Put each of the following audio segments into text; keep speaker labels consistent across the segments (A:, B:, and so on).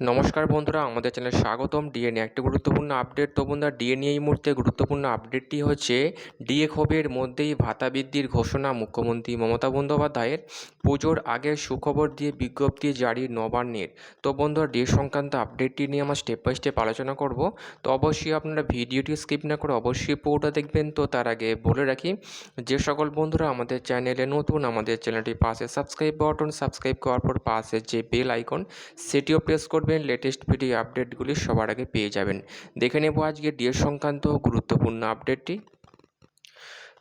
A: নমস্কার বন্ধুরা, আমাদের চ্যানেলে স্বাগতম। ডিএ নিয়ে একটি গুরুত্বপূর্ণ আপডেট তো বন্ধুরা ডিএ নিয়ে এই মুহূর্তে গুরুত্বপূর্ণ আপডেটটি হচ্ছে ডিএ ক্ষোভের মধ্যেই ভাতা বৃদ্ধির ঘোষণা মুখ্যমন্ত্রী মমতা বন্দ্যোপাধ্যায়ের। পুজোর আগে সুখবর দিয়ে বিজ্ঞপ্তি জারি নবান্নের। তো বন্ধুরা ডিএ সংক্রান্ত আপডেটটি নিয়ে আমরা স্টেপ বাই স্টেপ আলোচনা করব। তো অবশ্যই আপনারা ভিডিওটি স্কিপ না করে অবশ্যই পুরোটা দেখবেন। তো তার আগে বলে রাখি, যে সকল বন্ধুরা আমাদের চ্যানেলে নতুন, আমাদের চ্যানেলটি পাশে সাবস্ক্রাইব বাটন সাবস্ক্রাইব করার পর পাশে যে বেল আইকন সেটিও প্রেস করবেন লেটেস্ট ভিডিও আপডেটগুলি সবার আগে পেয়ে যাবেন। দেখে নেব আজকে ডিএ সংক্রান্ত গুরুত্বপূর্ণ আপডেটটি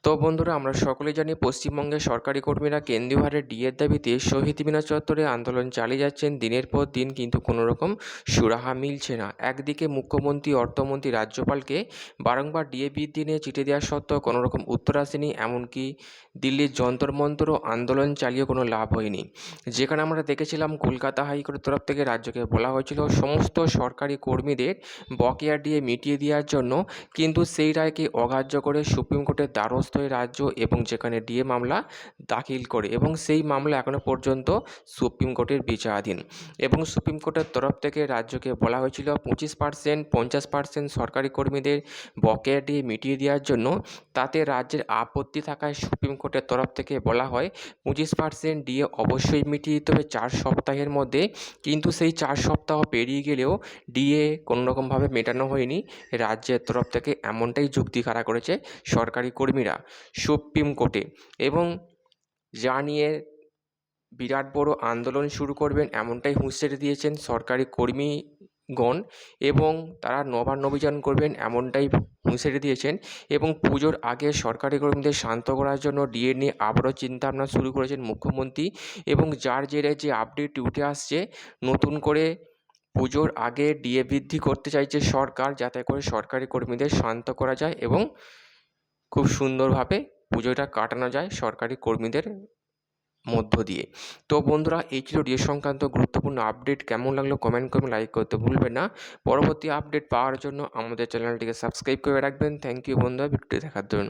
A: তো বন্ধুরা, আমরা সকলেই জানি পশ্চিমবঙ্গের সরকারি কর্মীরা কেন্দ্রীয় হারে ডিএর দাবিতে শহীদ মিনার চত্বরে আন্দোলন চালিয়ে যাচ্ছেন। দিনের পর দিন কিন্তু কোনো রকম সুরাহা মিলছে না। একদিকে মুখ্যমন্ত্রী, অর্থমন্ত্রী রাজ্যপালকে বারংবার ডিএ বৃদ্ধি নিয়ে চিঠি দেওয়া সত্ত্বেও কোনো রকম উত্তর আসেনি। এমনকি দিল্লির যন্তর মন্তর আন্দোলন চালিয়ে কোনো লাভ হয়নি। যেখানে আমরা দেখেছিলাম, কলকাতা হাইকোর্টের তরফ থেকে রাজ্যকে বলা হয়েছিল, সমস্ত সরকারি কর্মীদের বকেয়া ডিএ মিটিয়ে দেওয়ার জন্য কিন্তু সেই রায়কে অগ্রাহ্য করে সুপ্রিম কোর্টের দ্বারস্থ হয়ে রাজ্য এবং যেখানে ডিএ মামলা দাখিল করে এবং সেই মামলা এখনও পর্যন্ত সুপ্রিম কোর্টের বিচারাধীন। এবং সুপ্রিম কোর্টের তরফ থেকে রাজ্যকে বলা হয়েছিল পঁচিশ পার্সেন্ট পঞ্চাশ পার্সেন্ট সরকারি কর্মীদের বকেয়া ডিএ মিটিয়ে দেওয়ার জন্য। তাতে রাজ্যের আপত্তি থাকায় সুপ্রিম কোর্টের তরফ থেকে বলা হয় পঁচিশ পার্সেন্ট ডিএ অবশ্যই মিটিয়ে দিতে হবে চার সপ্তাহের মধ্যে। কিন্তু সেই চার সপ্তাহ পেরিয়ে গেলেও ডিএ কোনোরকমভাবে মেটানো হয়নি। রাজ্যের তরফ থেকে এমনটাই যুক্তি খাড়া করেছে সরকারি কর্মীরা। সুপ্রিম কোর্টে এবং যা নিয়ে বিরাট বড় আন্দোলন শুরু করবেন এমনটাই হুঁশিয়ারি দিয়েছেন সরকারি কর্মীগণ এবং তারা নবান্ন অভিযান করবেন এমনটাই হুঁশিয়ারি দিয়েছেন এবং পুজোর আগে সরকারি কর্মীদের শান্ত করার জন্য ডিএ নিয়ে আবারও চিন্তাভাবনা শুরু করেছেন মুখ্যমন্ত্রী এবং যার জেরে যে আপডেট উঠে আসছে, নতুন করে পুজোর আগে ডিএ বৃদ্ধি করতে চাইছে সরকার যাতে করে সরকারি কর্মীদের শান্ত করা যায় এবং খুব সুন্দরভাবে পুজোটা কাটানো যায় সরকারি কর্মীদের মধ্য দিয়ে। তো বন্ধুরা, এই ছিল ডিএ সংক্রান্ত গুরুত্বপূর্ণ আপডেট। কেমন লাগল কমেন্ট করবেন লাইক করতে ভুলবেন না। পরবর্তী আপডেট পাওয়ার জন্য আমাদের চ্যানেলটিকে সাবস্ক্রাইব করে রাখবেন। থ্যাংক ইউ বন্ধুরা, ভিডিওটি দেখার জন্য।